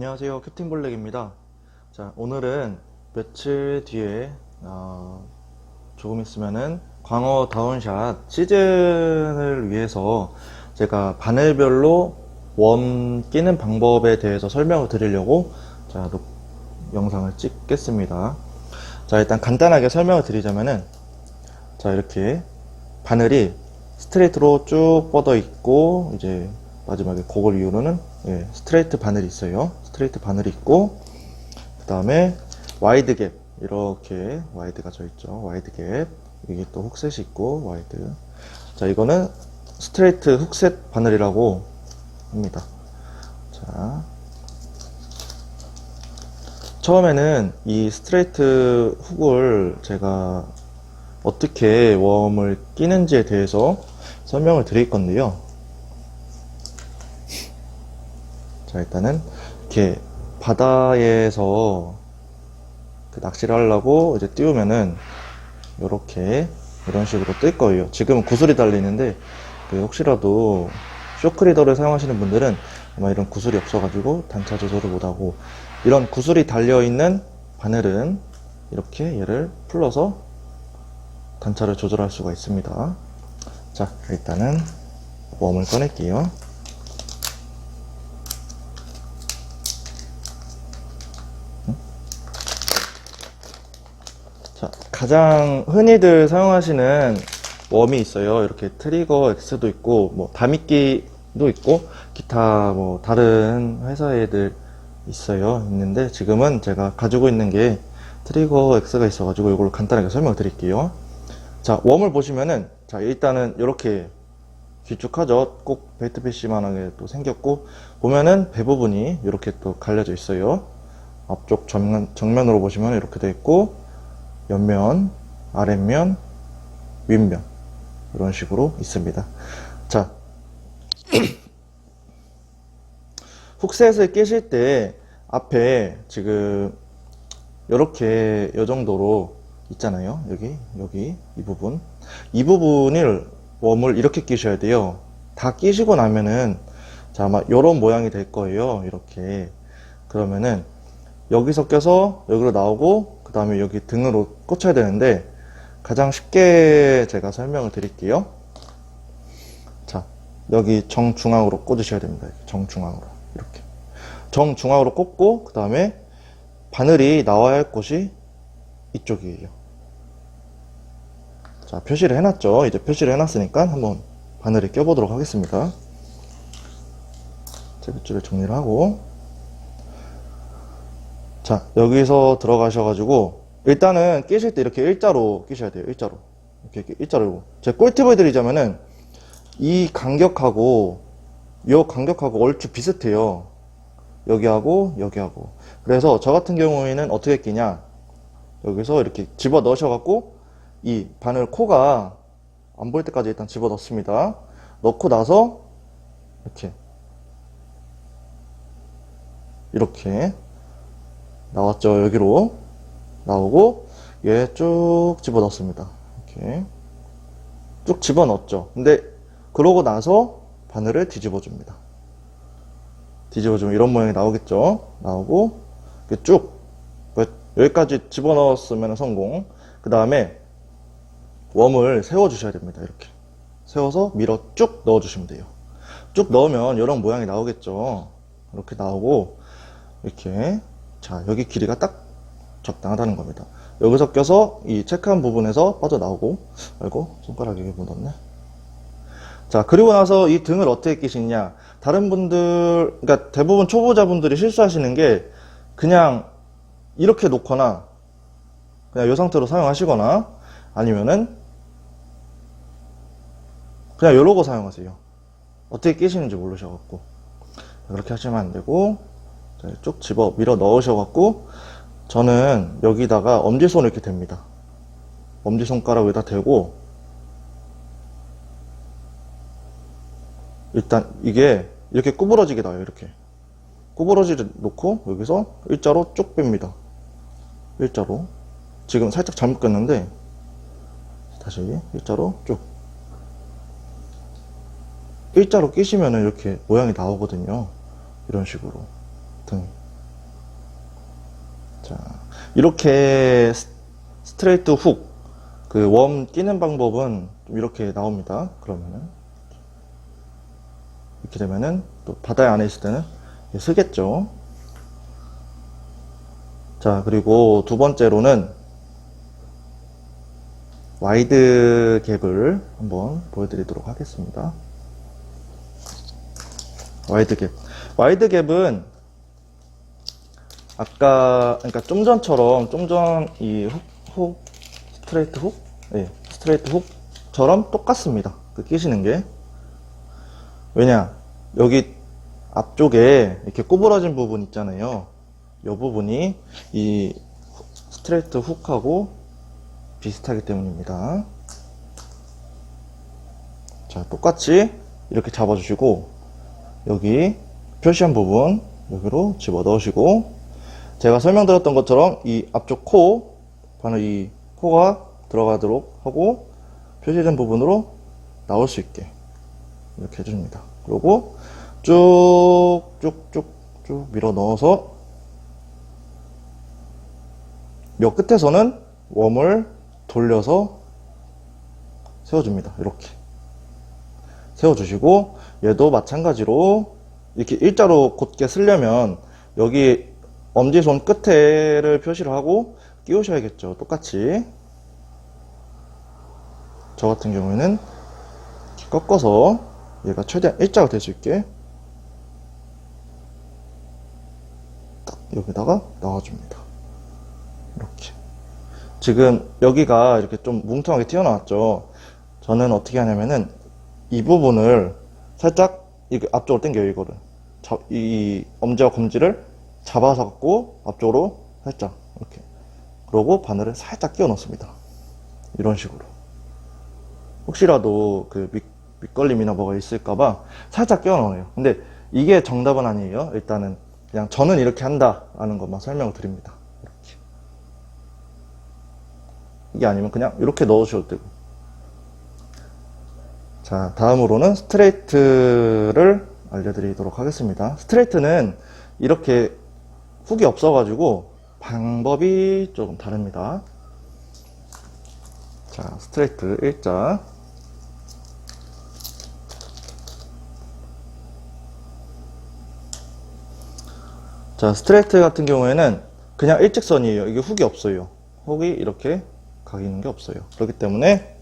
안녕하세요. 캡틴 블랙입니다. 자 오늘은 며칠 뒤에 어, 조금 있으면은 광어 다운샷 시즌을 위해서 제가 바늘별로 웜 끼는 방법에 대해서 설명을 드리려고 자 녹- 영상을 찍겠습니다. 자 일단 간단하게 설명을 드리자면은 자 이렇게 바늘이 스트레이트로 쭉 뻗어 있고 이제 마지막에 그걸 이유로는 예, 스트레이트 바늘이 있어요. 스트레이트 바늘이 있고 그 다음에 와이드 갭 이렇게 와이드가 져 있죠. 와이드 갭 여기 또 훅셋이 있고 와이드 자 이거는 스트레이트 훅셋 바늘이라고 합니다. 자 처음에는 이 스트레이트 훅을 제가 어떻게 웜을 끼는지에 대해서 설명을 드릴 건데요. 자, 일단은 이렇게 바다에서 그 낚시를 하려고 이제 띄우면은 이렇게 이런 식으로 뜰 거예요. 지금은 구슬이 달리는데 그 혹시라도 쇼크리더를 사용하시는 분들은 아마 이런 구슬이 없어가지고 단차 조절을 못하고 이런 구슬이 달려 있는 바늘은 이렇게 얘를 풀러서 단차를 조절할 수가 있습니다. 자, 일단은 웜을 꺼낼게요. 자, 가장 흔히들 사용하시는 웜이 있어요. 이렇게 트리거 X도 있고, 뭐, 다미끼도 있고, 기타 뭐, 다른 회사 애들 있어요. 있는데, 지금은 제가 가지고 있는 게 트리거 X가 있어가지고, 이걸 간단하게 설명 드릴게요. 자, 웜을 보시면은, 자, 일단은 이렇게 길쭉하죠. 꼭 베이트피쉬만하게 또 생겼고, 보면은 배 부분이 이렇게 또 갈려져 있어요. 앞쪽 정면, 정면으로 보시면 이렇게 돼 있고, 옆면, 아랫면, 윗면 이런 식으로 있습니다. 자, 훅셋을 끼실 때 앞에 지금 이렇게 요 정도로 있잖아요. 여기 여기 이 부분 이 부분을 웜을 이렇게 끼셔야 돼요. 다 끼시고 나면은 자 아마 이런 모양이 될 거예요. 이렇게 그러면은 여기서 껴서 여기로 나오고 그 다음에 여기 등으로 꽂혀야 되는데 가장 쉽게 제가 설명을 드릴게요. 자, 여기 정중앙으로 꽂으셔야 됩니다. 정중앙으로 이렇게 정중앙으로 꽂고 그 다음에 바늘이 나와야 할 곳이 이쪽이에요. 자, 표시를 해놨죠. 이제 표시를 해놨으니까 한번 바늘에 껴보도록 하겠습니다. 제빗줄을 정리를 하고 자, 여기서 들어가셔가지고, 일단은 끼실 때 이렇게 일자로 끼셔야 돼요. 일자로. 이렇게, 일자로. 제 꿀팁을 드리자면은, 이 간격하고, 요 간격하고 얼추 비슷해요. 여기하고, 여기하고. 그래서 저 같은 경우에는 어떻게 끼냐. 여기서 이렇게 집어 넣으셔 갖고, 이 바늘 코가 안 보일 때까지 일단 집어 넣습니다. 넣고 나서, 이렇게. 이렇게. 나왔죠 여기로. 나오고 얘 쭉 집어 넣습니다. 이렇게. 쭉 집어 넣었죠. 근데 그러고 나서 바늘을 뒤집어 줍니다. 뒤집어 주면 이런 모양이 나오겠죠? 나오고 쭉. 여기까지 집어 넣었으면 성공. 그 다음에 웜을 세워 주셔야 됩니다 이렇게. 세워서 밀어 쭉 넣어 주시면 돼요. 쭉 넣으면 이런 모양이 나오겠죠? 이렇게 나오고 이렇게 자, 여기 길이가 딱 적당하다는 겁니다. 여기서 껴서 이 체크한 부분에서 빠져나오고, 아이고, 손가락에 묻었네. 자, 그리고 나서 이 등을 어떻게 끼시냐. 다른 분들, 그러니까 대부분 초보자분들이 실수하시는 게 그냥 이렇게 놓거나, 그냥 이 상태로 사용하시거나, 아니면은 그냥 이러고 사용하세요. 어떻게 끼시는지 모르셔갖고. 그렇게 하시면 안 되고, 자, 쭉 집어 밀어 넣으셔갖고 저는 여기다가 엄지손을 이렇게 댑니다. 엄지손가락 여기다 대고 일단 이게 이렇게 구부러지게 나요. 이렇게 구부러지를 놓고 여기서 일자로 쭉 뺍니다. 일자로 지금 살짝 잘못 꼈는데 다시 일자로 쭉 일자로 끼시면 이렇게 모양이 나오거든요. 이런 식으로 등 자, 이렇게 스- 스트레이트 훅, 그 웜 끼는 방법은 좀 이렇게 나옵니다. 그러면은. 이렇게 되면은 또 바다에 안에 있을 때는 쓰겠죠. 자, 그리고 두 번째로는 와이드 갭을 한번 보여드리도록 하겠습니다. 와이드 갭. 와이드 갭은 아까 그러니까 좀 전처럼 좀 전 이 훅, 훅 스트레이트 훅, 예, 스트레이트 훅처럼 똑같습니다. 그 끼시는 게 왜냐 여기 앞쪽에 이렇게 구부러진 부분 있잖아요. 이 부분이 이 스트레이트 훅하고 비슷하기 때문입니다. 자, 똑같이 이렇게 잡아주시고 여기 표시한 부분 여기로 집어 넣으시고 제가 설명드렸던 것처럼 이 앞쪽 코 바로 이 코가 들어가도록 하고 표시된 부분으로 나올 수 있게 이렇게 해줍니다. 그리고 쭉쭉쭉쭉 밀어 넣어서 요 끝에서는 웜을 돌려서 세워줍니다. 이렇게 세워주시고 얘도 마찬가지로 이렇게 일자로 곧게 쓰려면 여기 엄지손 끝에를 표시를 하고 끼우셔야겠죠. 똑같이 저 같은 경우에는 꺾어서 얘가 최대한 일자가 될 수 있게 딱 여기다가 넣어줍니다. 이렇게 지금 여기가 이렇게 좀 뭉텅하게 튀어나왔죠. 저는 어떻게 하냐면은 이 부분을 살짝 이렇게 앞쪽으로 당겨요, 이거를. 자- 이 엄지와 검지를 잡아서 갖고 앞쪽으로 살짝 이렇게. 그러고 바늘을 살짝 끼워 넣습니다. 이런 식으로. 혹시라도 그 밑, 밑걸림이나 뭐가 있을까봐 살짝 끼워 넣어요. 근데 이게 정답은 아니에요. 일단은 그냥 저는 이렇게 한다 라는 것만 설명을 드립니다. 이렇게. 이게 아니면 그냥 이렇게 넣으셔도 되고. 자, 다음으로는 스트레이트를 알려드리도록 하겠습니다. 스트레이트는 이렇게 훅이 없어가지고 방법이 조금 다릅니다. 자, 스트레이트 일자. 자, 스트레이트 같은 경우에는 그냥 일직선이에요. 이게 훅이 없어요. 훅이 이렇게 가기는 게 없어요. 그렇기 때문에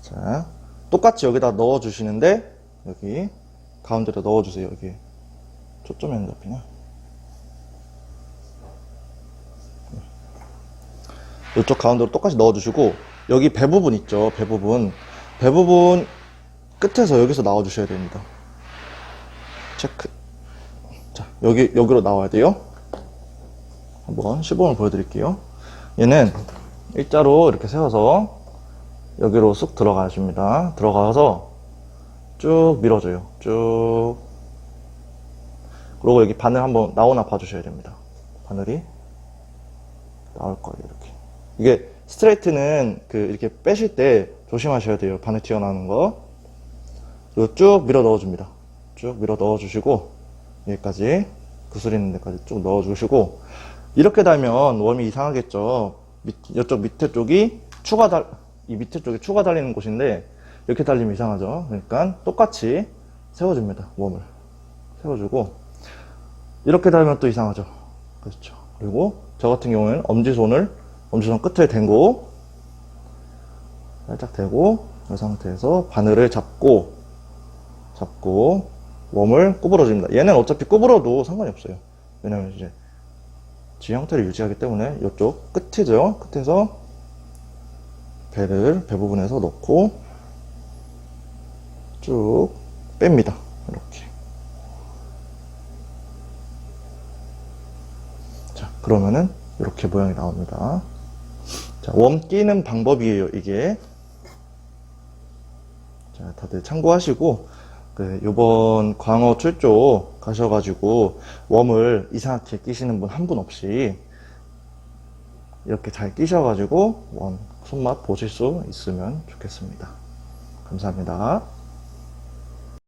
자, 똑같이 여기다 넣어 주시는데 여기 가운데로 넣어 주세요. 여기 초점이 안 잡히나? 이쪽 가운데로 똑같이 넣어 주시고 여기 배 부분 있죠. 배 부분. 배 부분 끝에서 여기서 나와 주셔야 됩니다. 체크. 자, 여기 여기로 나와야 돼요. 한번 시범을 보여드릴게요. 얘는 일자로 이렇게 세워서 여기로 쑥 들어가십니다. 들어가서 쭉 밀어줘요. 쭉. 그리고 여기 바늘 한번 나오나 봐주셔야 됩니다. 바늘이 나올 거예요. 이렇게. 이게 스트레이트는 그 이렇게 빼실 때 조심하셔야 돼요. 바늘 튀어나오는 거. 그리고 쭉 밀어 넣어줍니다. 쭉 밀어 넣어주시고 여기까지 구슬 있는 데까지 쭉 넣어주시고 이렇게 달면 웜이 이상하겠죠. 밑, 이쪽 밑에 쪽이 추가 달, 이 밑에 쪽에 추가 달리는 곳인데 이렇게 달리면 이상하죠. 그러니까 똑같이 세워줍니다. 웜을 세워주고 이렇게 달면 또 이상하죠. 그렇죠. 그리고 저 같은 경우에는 엄지손을 엄지손 끝에 댄고 살짝 대고 이 상태에서 바늘을 잡고 잡고 웜을 구부러줍니다. 얘는 어차피 구부러도 상관이 없어요. 왜냐면 이제 지 형태를 유지하기 때문에 이쪽 끝이죠. 끝에서 배를 배 부분에서 넣고 쭉 뺍니다. 이렇게. 자, 그러면은 이렇게 모양이 나옵니다. 자, 웜 끼는 방법이에요, 이게. 자, 다들 참고하시고, 그, 요번 광어 출조 가셔가지고, 웜을 이상하게 끼시는 분 한분 없이, 이렇게 잘 끼셔가지고, 웜 손맛 보실 수 있으면 좋겠습니다. 감사합니다.